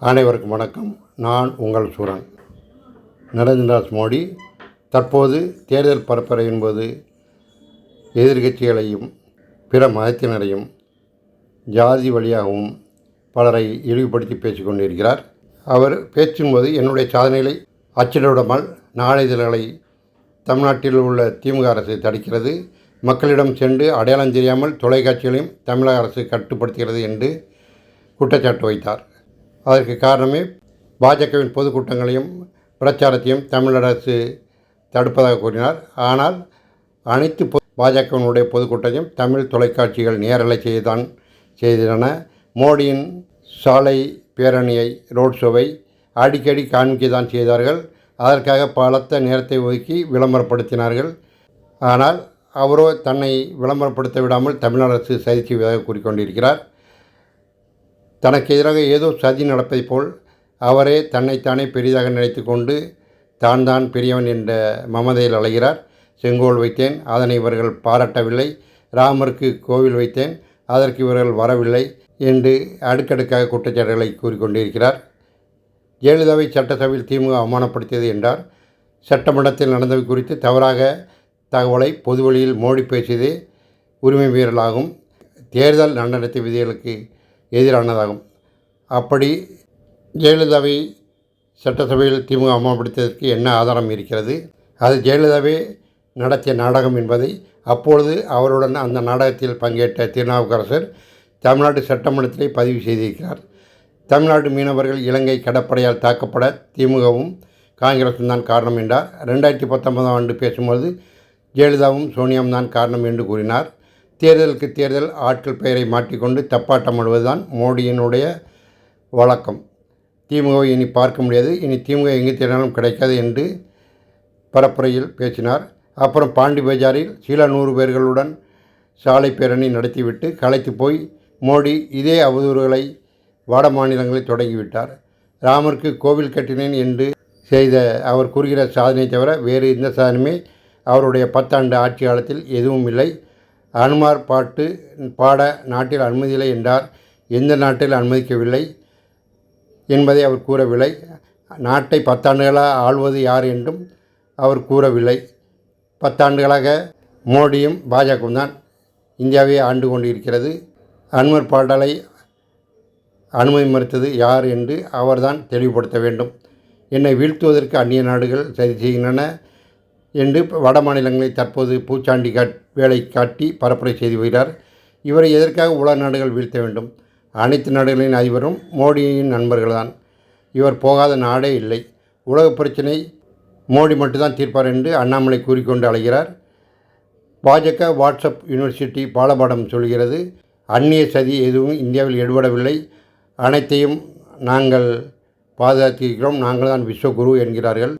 அனைவருக்கும் வணக்கம். நான் உங்கள் சூரன். நரேந்திரநாத் மோடி. தற்போது தேர்தல் பரப்புரையின் போது எதிர்கட்சிகளையும் பிற மதத்தினரையும் ஜாதி வழியாகவும் பலரை இழிவுபடுத்தி பேசிக்கொண்டிருக்கிறார். அவர் பேசும்போது என்னுடைய சாதனைகளை அச்சிடவிடாமல் நாளிதழ்களை தமிழ்நாட்டில் உள்ள திமுக அரசு தடுக்கிறது மக்களிடம் சென்று அடையாளம் தெரியாமல் தொலைக்காட்சிகளையும் தமிழக அரசு கட்டுப்படுத்துகிறது என்று குற்றச்சாட்டு வைத்தார். அதற்கு காரணமே பாஜகவின் பொதுக்கூட்டங்களையும் பிரச்சாரத்தையும் தமிழக அரசு தடுப்பதாக கூறினார். ஆனால் அனைத்து பாஜகவினுடைய பொதுக்கூட்டத்தையும் தமிழ் தொலைக்காட்சிகள் நேரலை செய்துதான் செய்தன. மோடியின் சாலை பேரணியை ரோட் ஷோவை அடிக்கடி காண்பிக்க தான் செய்தார்கள். அதற்காக பலத்த நேரத்தை ஒதுக்கி விளம்பரப்படுத்தினார்கள். ஆனால் அவரோ தன்னை விளம்பரப்படுத்த விடாமல் தமிழ் அரசு சதி செய்வதாக கூறிக்கொண்டிருக்கிறார். தனக்கு எதிராக ஏதோ சதி நடப்பதைப் போல் அவரே தன்னைத்தானே பெரிதாக நினைத்து கொண்டு தான் தான் பெரியவன் என்ற மமதையில் அலைகிறார். செங்கோல் வைத்தேன் அதனை இவர்கள் பாராட்டவில்லை. ராமருக்கு கோவில் வைத்தேன் அதற்கு இவர்கள் வரவில்லை என்று அடுக்கடுக்காக குற்றச்சாட்டுகளை கூறிக்கொண்டிருக்கிறார் ஜெயலலிதாவை சட்டசபையில் திமுக அவமானப்படுத்தியது என்றார். சட்டமன்றத்தில் நடந்தவை குறித்து தவறாக தகவலை பொதுவெளியில் மோடி பேசியது உரிமை மீறலாகும். தேர்தல் நடத்தை விதிகளுக்கு எதிரானதாகும். அப்படி ஜெயலலிதாவை சட்டசபையில் திமுக அமல்படுத்தியதற்கு என்ன ஆதாரம் இருக்கிறது? அது ஜெயலலிதாவே நடத்திய நாடகம் என்பதை அப்பொழுது அவருடன் அந்த நாடகத்தில் பங்கேற்ற திருநாவுக்கரசர் தமிழ்நாடு சட்டமன்றத்திலே பதிவு செய்திருக்கிறார். தமிழ்நாட்டு மீனவர்கள் இலங்கை கடற்படையால் தாக்கப்பட திமுகவும் காங்கிரசும் தான் காரணம் என்றார். ரெண்டாயிரத்தி பத்தொன்பதாம் ஆண்டு பேசும்போது ஜெயலலிதாவும் சோனியாவும் தான் காரணம் என்று கூறினார். தேர்தலுக்கு தேர்தல் ஆட்கள் பெயரை மாற்றிக்கொண்டு தப்பாட்டமிடுவதுதான் மோடியினுடைய வழக்கம். திமுகவை இனி பார்க்க முடியாது. இனி திமுக எங்கே தேடினாலும் கிடைக்காது என்று பரப்புரையில் பேசினார். அப்புறம் பாண்டி பஜாரில் சில நூறு பேர்களுடன் சாலை பேரணி நடத்திவிட்டு கலைத்து போய் மோடி இதே அவதூறுகளை வட மாநிலங்களில் தொடங்கிவிட்டார். ராமருக்கு கோவில் கட்டினேன் என்று செய்த அவர் கூறுகிற சாதனை தவிர வேறு எந்த சாதனையுமே அவருடைய பத்தாண்டு ஆட்சி காலத்தில் எதுவும் இல்லை. அனுமார் பாட்டு பாட நாட்டில் அனுமதியில்லை என்றார். எந்த நாட்டில் அனுமதிக்கவில்லை என்பதை அவர் கூறவில்லை. நாட்டை பத்தாண்டுகளாக ஆள்வது யார் என்றும் அவர் கூறவில்லை. பத்தாண்டுகளாக மோடியும் பாஜகவும் தான் இந்தியாவை ஆண்டு கொண்டிருக்கிறது. அன்வர் பாடலை அனுமதி மறுத்தது யார் என்று அவர்தான் தெளிவுபடுத்த வேண்டும். என்னை வீழ்த்துவதற்கு அந்நிய நாடுகள் சரி செய்கின்றன. என்று வட மாநிலங்களை தற்போது பூச்சாண்டி காட் வேலை காட்டி பரப்புரை செய்து வருகிறார். இவரை எதற்காக உலக நாடுகள் வீழ்த்த வேண்டும்? அனைத்து நாடுகளின் அதிபரும் மோடியின் நண்பர்கள்தான். இவர் போகாத நாடே இல்லை. உலக பிரச்சனை மோடி மட்டும்தான் தீர்ப்பார் என்று அண்ணாமலை கூறிக்கொண்டு அழைகிறார் பாஜக வாட்ஸ்அப் யூனிவர்சிட்டி பாலபாடம் சொல்கிறது அந்நிய சதி எதுவும் இந்தியாவில் எடுபடவில்லை. அனைத்தையும் நாங்கள் பாதுகாத்திருக்கிறோம். நாங்கள் தான் விஸ்வகுரு என்கிறார்கள்.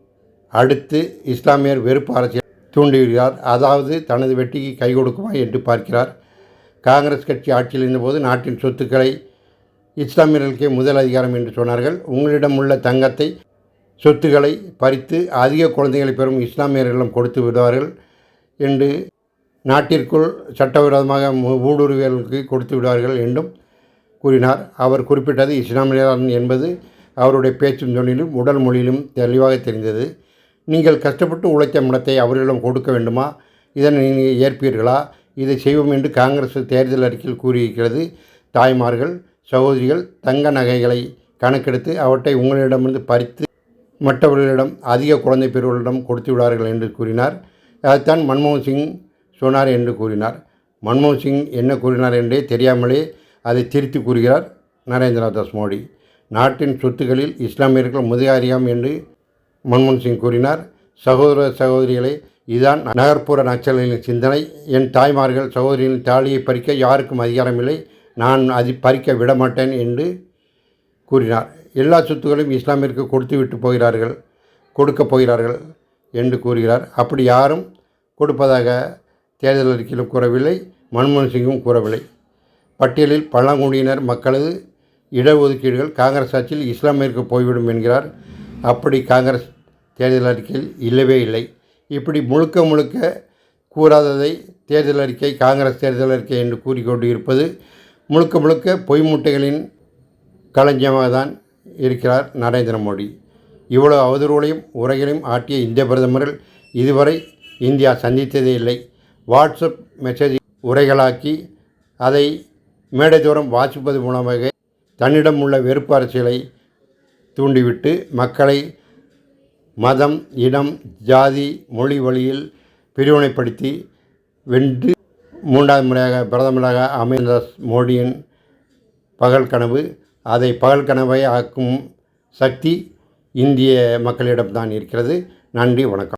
அடுத்து இஸ்லாமியர் வெறுப்பு அரசியல் தூண்டிவிடுகிறார். அதாவது தனது வெட்டிக்கு கை கொடுக்குமா என்று பார்க்கிறார். காங்கிரஸ் கட்சி ஆட்சியில் இருந்தபோது நாட்டின் சொத்துக்களை இஸ்லாமியர்களுக்கே முதல் அதிகாரம் என்று சொன்னார்கள். உங்களிடம் உள்ள தங்கத்தை சொத்துக்களை பறித்து அதிக குழந்தைகளை பெறும் இஸ்லாமியர்களிடம் கொடுத்து விடுவார்கள் என்று நாட்டிற்குள் சட்டவிரோதமாக ஊடுருவியர்களுக்கு ஊடுருவியலுக்கு கொடுத்து விடுவார்கள் என்றும் கூறினார். அவர் குறிப்பிட்டது இஸ்லாமியர் என்பது அவருடைய பேச்சும் தொழிலும் உடல் மொழியிலும் தெளிவாக தெரிந்தது. நீங்கள் கஷ்டப்பட்டு உழைத்த முடத்தை அவர்களிடம் கொடுக்க வேண்டுமா? இதனை நீங்கள் ஏற்பீர்களா? இதை செய்வோம் என்று காங்கிரஸ் தேர்தல் அறிக்கையில் கூறியிருக்கிறது. தாய்மார்கள் சகோதரிகள் தங்க நகைகளை கணக்கெடுத்து அவற்றை உங்களிடமிருந்து பறித்து மற்றவர்களிடம் அதிக குழந்தை பெறுவர்களிடம் கொடுத்து விடார்கள் என்று கூறினார். அதைத்தான் மன்மோகன் சிங் சொன்னார் என்று கூறினார். மன்மோகன் சிங் என்ன கூறினார் என்றே தெரியாமலே அதை திருத்தி கூறுகிறார் நரேந்திரநாத் தாஸ் மோடி. நாட்டின் சொத்துக்களில் இஸ்லாமியர்கள் முதலாரியாம் என்று மன்மோகன் சிங் கூறினார் சகோதர சகோதரிகளை இதுதான் நகர்ப்புற நக்சல்களின் சிந்தனை. என் தாய்மார்கள் சகோதரிகளின் தாலியை பறிக்க யாருக்கும் அதிகாரமில்லை. நான் அது பறிக்க விட மாட்டேன் என்று கூறினார். எல்லா சொத்துக்களையும் இஸ்லாமிற்கு கொடுத்து விட்டு போகிறார்கள் கொடுக்கப் போகிறார்கள் என்று கூறுகிறார். அப்படி யாரும் கொடுப்பதாக தேர்தல் அறிக்கையிலும் கூறவில்லை மன்மோகன் சிங்கும் கூறவில்லை. பட்டியலில் பழங்குடியினர் மக்களது இடஒதுக்கீடுகள் காங்கிரஸ் ஆட்சியில் இஸ்லாமியருக்கு போய்விடும் என்கிறார். அப்படி காங்கிரஸ் தேர்தல் அறிக்கையில் இல்லவே இல்லை. இப்படி முழுக்க முழுக்க கூறாததை தேர்தல் அறிக்கை காங்கிரஸ் தேர்தல் அறிக்கை என்று கூறிக்கொண்டு இருப்பது முழுக்க முழுக்க பொய் மூட்டைகளின் களஞ்சியமாக தான் இருக்கிறார் நரேந்திர மோடி. இவ்வளோ அவதூறுகளையும் உரைகளையும் ஆட்டிய இந்திய பிரதமர்கள் இதுவரை இந்தியா சந்தித்ததே இல்லை. வாட்ஸ்அப் மெசேஜ் உரைகளாக்கி அதை மேடை தூரம் வாசிப்பது மூலமாக தன்னிடம் உள்ள வெறுப்பு அரசியலை தூண்டிவிட்டு மக்களை மதம் இனம் ஜாதி மொழி வழியில் பிரிவினைப்படுத்தி வென்று மூன்றாவது முறையாக பிரதமராக அமைந்த மோடியின் பகல் கனவு அதை பகல் கனவை ஆக்கும் சக்தி இந்திய மக்களிடம்தான் இருக்கிறது. நன்றி வணக்கம்.